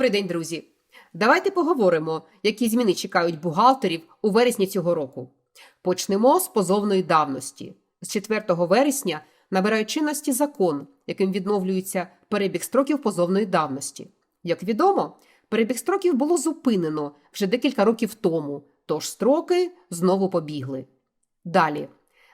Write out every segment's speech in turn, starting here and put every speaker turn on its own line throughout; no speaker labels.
Добрий день, друзі! Давайте поговоримо, які зміни чекають бухгалтерів у вересні цього року. Почнемо з позовної давності. З 4 вересня набирає чинності закон, яким відновлюється перебіг строків позовної давності. Як відомо, перебіг строків було зупинено вже декілька років тому, тож строки знову побігли. Далі,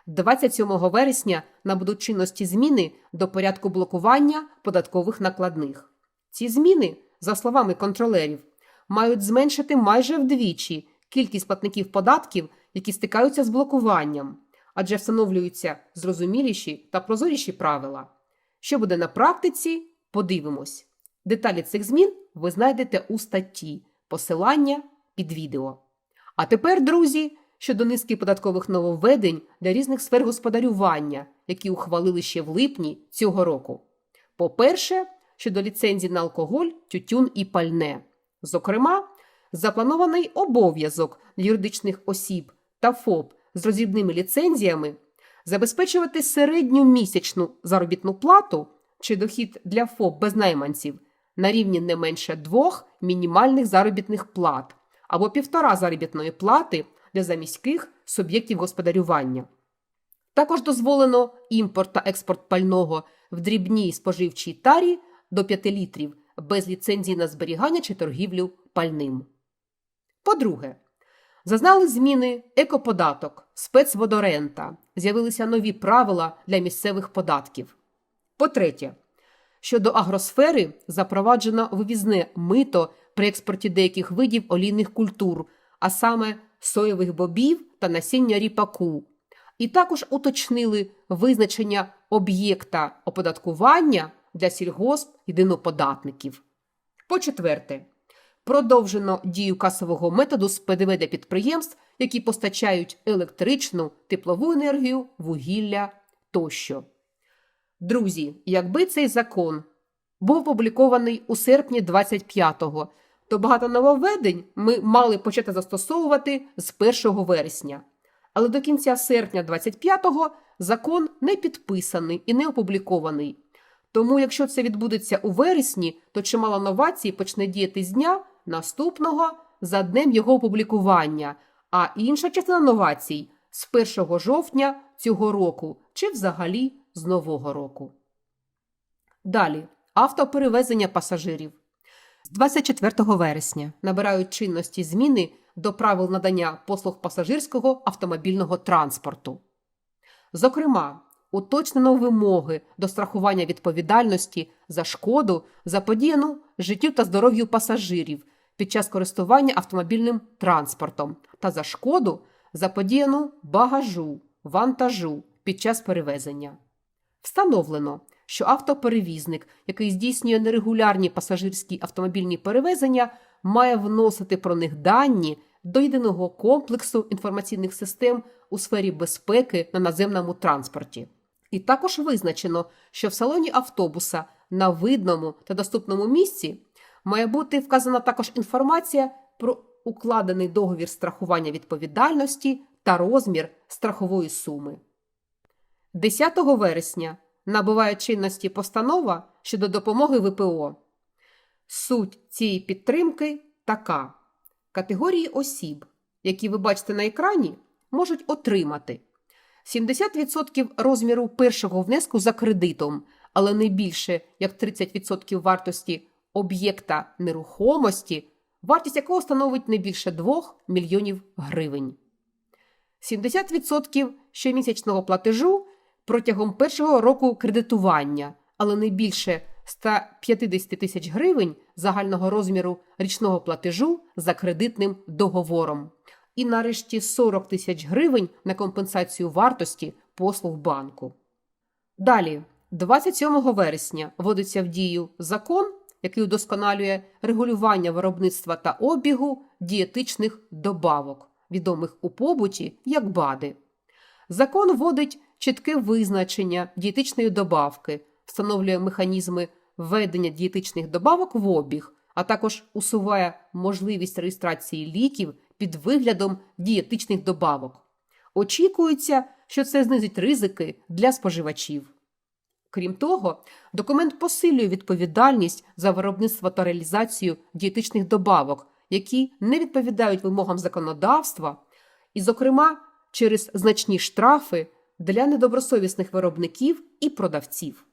27 вересня набудуть чинності зміни до порядку блокування податкових накладних. Ці зміни, за словами контролерів, мають зменшити майже вдвічі кількість платників податків, які стикаються з блокуванням, адже встановлюються зрозуміліші та прозоріші правила. Що буде на практиці, подивимось. Деталі цих змін ви знайдете у статті, посилання під відео. А тепер, друзі, щодо низки податкових нововведень для різних сфер господарювання, які ухвалили ще в липні цього року. По-перше, щодо ліцензій на алкоголь, тютюн і пальне. Зокрема, запланований обов'язок юридичних осіб та ФОП з розібними ліцензіями забезпечувати середню місячну заробітну плату чи дохід для ФОП без найманців на рівні не менше двох мінімальних заробітних плат або півтора заробітної плати для заміських суб'єктів господарювання. Також дозволено імпорт та експорт пального в дрібній споживчій тарі до 5 літрів без ліцензії на зберігання чи торгівлю пальним. По-друге, зазнали зміни екоподаток, спецводорента, з'явилися нові правила для місцевих податків. По-третє, щодо агросфери запроваджено вивізне мито при експорті деяких видів олійних культур, а саме соєвих бобів та насіння ріпаку. І також уточнили визначення об'єкта оподаткування для сільгосп єдиноподатників. По-четверте, продовжено дію касового методу з ПДВ для підприємств, які постачають електричну, теплову енергію, вугілля тощо. Друзі, якби цей закон був опублікований у серпні 25-го, то багато нововведень ми мали почати застосовувати з 1 вересня. Але до кінця серпня 25-го закон не підписаний і не опублікований. Тому, якщо це відбудеться у вересні, то чимало новацій почне діяти з дня наступного за днем його опублікування, а інша частина новацій з 1 жовтня цього року чи взагалі з нового року. Далі автоперевезення пасажирів. З 24 вересня набирають чинності зміни до правил надання послуг пасажирського автомобільного транспорту. Зокрема, уточнено вимоги до страхування відповідальності за шкоду, заподіяну життю та здоров'ю пасажирів під час користування автомобільним транспортом та за шкоду, заподіяну багажу, вантажу під час перевезення. Встановлено, що автоперевізник, який здійснює нерегулярні пасажирські автомобільні перевезення, має вносити про них дані до єдиного комплексу інформаційних систем у сфері безпеки на наземному транспорті. І також визначено, що в салоні автобуса на видному та доступному місці має бути вказана також інформація про укладений договір страхування відповідальності та розмір страхової суми. 10 вересня набуває чинності постанова щодо допомоги ВПО. Суть цієї підтримки така: категорії осіб, які ви бачите на екрані, можуть отримати 70% розміру першого внеску за кредитом, але не більше як 30% вартості об'єкта нерухомості, вартість якого становить не більше 2 мільйонів гривень. 70% щомісячного платежу протягом першого року кредитування, але не більше 150 тисяч гривень загального розміру річного платежу за кредитним договором. І нарешті 40 тисяч гривень на компенсацію вартості послуг банку. Далі, 27 вересня, вводиться в дію закон, який удосконалює регулювання виробництва та обігу дієтичних добавок, відомих у побуті як БАДи. Закон вводить чітке визначення дієтичної добавки, встановлює механізми введення дієтичних добавок в обіг, а також усуває можливість реєстрації ліків під виглядом дієтичних добавок. Очікується, що це знизить ризики для споживачів. Крім того, документ посилює відповідальність за виробництво та реалізацію дієтичних добавок, які не відповідають вимогам законодавства, і, зокрема, через значні штрафи для недобросовісних виробників і продавців.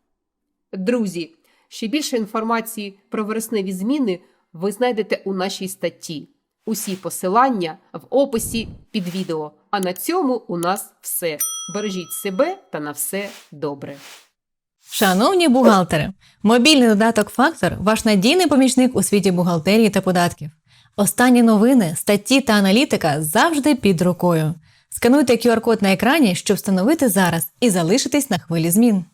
Друзі, ще більше інформації про вересневі зміни ви знайдете у нашій статті. Усі посилання в описі під відео. А на цьому у нас все. Бережіть себе та на все добре.
Шановні бухгалтери, мобільний додаток Фактор ваш надійний помічник у світі бухгалтерії та податків. Останні новини, статті та аналітика завжди під рукою. Скануйте QR-код на екрані, щоб встановити зараз і залишитись на хвилі змін.